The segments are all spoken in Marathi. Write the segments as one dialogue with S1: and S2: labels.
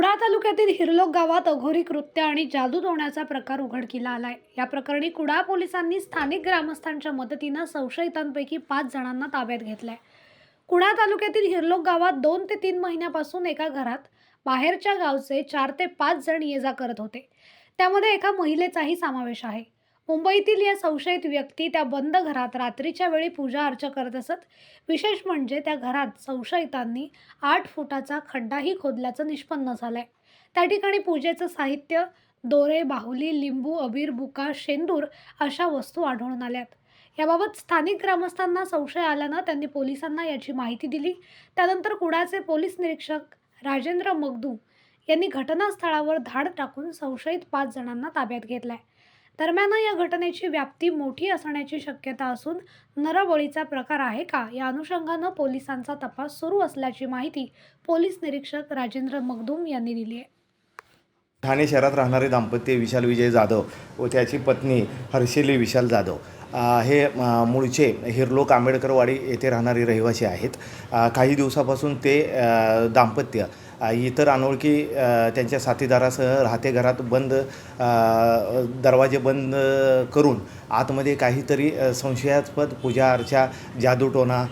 S1: कुडाळ तालुक्यातील हिरलोक गावात अघोरी कृत्य आणि जादू टोण्याचा प्रकार उघडकीला आलाय. या प्रकरणी कुडाळ पोलिसांनी स्थानिक ग्रामस्थांच्या मदतीनं संशयितांपैकी पाच जणांना ताब्यात घेतलंय. कुडाळ तालुक्यातील हिरलोक गावात दोन ते तीन महिन्यापासून एका घरात बाहेरच्या गावचे चार ते पाच जण ये जा करत होते. त्यामध्ये एका महिलेचाही समावेश आहे. मुंबईतील या संशयित व्यक्ती त्या बंद घरात रात्रीच्या वेळी पूजा अर्चा करत असत. विशेष म्हणजे त्या घरात संशयितांनी आठ फुटाचा खड्डाही खोदल्याचं निष्पन्न झालंय. त्या ठिकाणी पूजेचं साहित्य दोरे बाहुली लिंबू अबीर बुका शेंदूर अशा वस्तू आढळून आल्यात. याबाबत स्थानिक ग्रामस्थांना संशय आल्यानं त्यांनी पोलिसांना याची माहिती दिली. त्यानंतर कुडाचे पोलीस निरीक्षक राजेंद्र मगदू यांनी घटनास्थळावर धाड टाकून संशयित पाच जणांना ताब्यात घेतलाय. दरम्यान या घटनेची व्याप्ती मोठी असण्याची शक्यता असून नरबळीचा प्रकार आहे का या अनुषंगानं पोलिसांचा तपास सुरू असल्याची माहिती पोलीस निरीक्षक राजेंद्र मगदूम यांनी दिली आहे.
S2: ठाणे शहरात राहणारे दाम्पत्य विशाल विजय जाधव व त्याची पत्नी हर्षिली विशाल जाधव हे मूळचे हिरलोक आंबेडकरवाडी येथे राहणारे रहिवासी आहेत. काही दिवसापासून ते दाम्पत्य इतर अनोळखी त्यांच्या साथीदारासह राहते घरात बंद दरवाजे बंद करून आतमध्ये काहीतरी संशयास्पद पूजा अर्चा जादूटोणा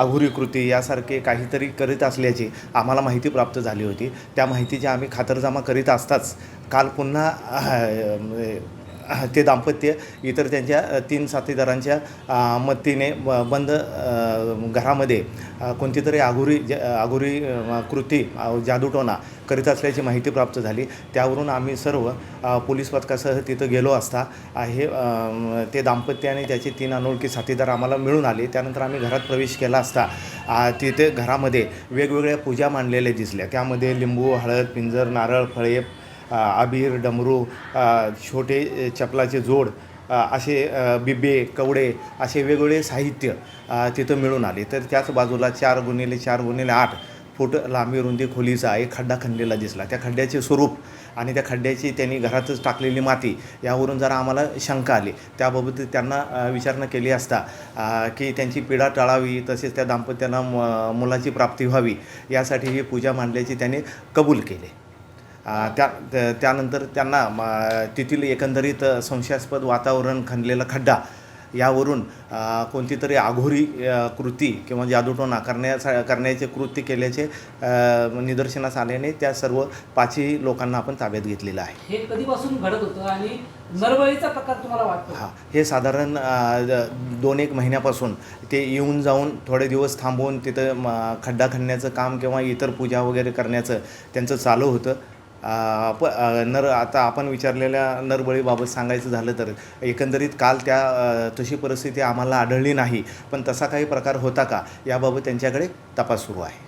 S2: आघुरी कृती यासारखे काहीतरी करीत असल्याची आम्हाला माहिती प्राप्त झाली होती. त्या माहितीची आम्ही खातरजमा करीत असताच काल पुन्हा ते दाम्पत्य इतर त्यांच्या तीन साथीदारांच्या मदतीने ब- बंद घरामध्ये कोणती तरी आघुरी ज आघुरी कृती जादूटोना करीत असल्याची माहिती प्राप्त झाली. त्यावरून आम्ही सर्व पोलीस पथकासह तिथं गेलो असता. हे ते दाम्पत्य आणि त्याचे तीन अनोळखी साथीदार आम्हाला मिळून आले. त्यानंतर आम्ही घरात प्रवेश केला असता. तिथे घरामध्ये वेगवेगळ्या पूजा मांडलेल्या दिसल्या. त्यामध्ये लिंबू हळद पिंजर नारळ फळे आबीर डमरू छोटे चपलाचे जोड असे बिबे कवडे असे वेगवेगळे साहित्य तिथं मिळून आले. तर त्याच बाजूला चार गुणिले चार गुणिले आठ फूट लांबी रुंदी खोलीचा एक खड्डा खणलेला दिसला. त्या खड्ड्याचे स्वरूप आणि त्या खड्ड्याची त्यांनी घरातच टाकलेली माती यावरून जरा आम्हाला शंका आली. त्याबाबत त्यांना विचारणा केली असता की त्यांची पीडा टळावी तसेच त्या दाम्पत्याला म मुलाची प्राप्ती व्हावी यासाठी ही पूजा मांडल्याची त्यांनी कबूल केले. त्या त्या- त्यानंतर त्यांना म, तेथील एकंदरीत संशयास्पद वातावरण खणलेला खड्डा यावरून कोणती तरी आघोरी कृती किंवा जादूटोणा करण्याचा करण्याचे कृत्य केल्याचे निदर्शनास आल्याने त्या सर्व पाचही लोकांना आपण ताब्यात घेतलेलं आहे.
S3: हे कधीपासून घडत होतं आणि नरबळीचा प्रकार तुम्हाला वाटतो?
S2: हां हे साधारण दोन एक महिन्यापासून ते येऊन जाऊन थोडे दिवस थांबवून तिथं खड्डा खणण्याचं काम किंवा इतर पूजा वगैरे करण्याचं त्यांचं चालू होतं. प नर आता आपण विचारलेल्या नरबळीबाबत सांगायचं झालं तर एकंदरीत काल त्या तशी परिस्थिती आम्हाला आढळली नाही. पण तसा काही प्रकार होता का? याबाबत त्यांच्याकडे तपास सुरू आहे.